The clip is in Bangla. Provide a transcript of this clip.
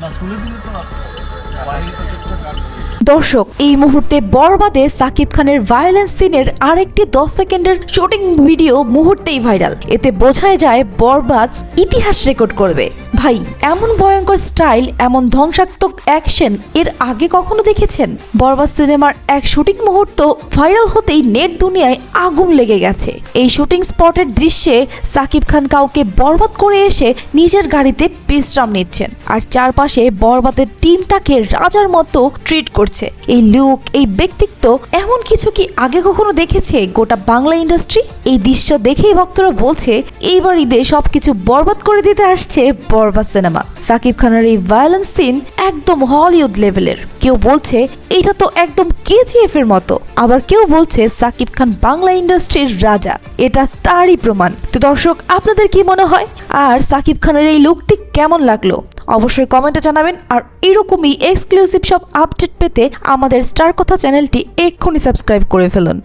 나 돌려드릴 것 같아. 와인 দর্শক, এই মুহূর্তে বরবাদে সাকিব খানের ভায়োলেন্স সিনের আরেকটি দশ সেকেন্ডের শুটিং ভিডিও মুহূর্তেই ভাইরাল এতে বোঝাই যায় বরবাদ ইতিহাস রেকর্ড করবে। ভাই, এমন ভয়ঙ্কর স্টাইল এমন ধ্বংসাত্মক অ্যাকশন এর আগে কখনো দেখেছেন? বরবাদ সিনেমার এক শুটিং মুহূর্ত ভাইরাল হতেই নেট দুনিয়ায় আগুন লেগে গেছে। এই শুটিং স্পটের দৃশ্যে সাকিব খান কাউকে বরবাদ করে এসে নিজের গাড়িতে বিশ্রাম নিচ্ছেন। আর চারপাশে বরবাদের টিম তাকে রাজার মতো ট্রিট করছে। এই লুক, এই ব্যক্তিত্ব এমন কিছু কি আগে কখনো দেখেছে গোটা বাংলা ইন্ডাস্ট্রি এই দৃশ্য দেখেই ভক্তরা বলছে, এইবার ঈদে সবকিছু বরবাদ করে দিতে আসছে বরবাদ সিনেমা। সাকিব খানের এই ভায়োলেন্স সিন একদম হলিউড লেভেলের কেউ বলছে এটা তো একদম কেজিএফ এর মতো। আবার কেউ বলছে, সাকিব খান বাংলা ইন্ডাস্ট্রির রাজা। এটা তারই প্রমাণ। তো দর্শক, আপনাদের কি মনে হয়? আর সাকিব খানের এই লুকটি কেমন লাগল? অবশ্যই কমেন্টে জানাবেন। আর এরকমই এক্সক্লুসিভ সব আপডেট পেতে আমাদের স্টার কথা চ্যানেলটি এক্ষুনি সাবস্ক্রাইব করে ফেলুন।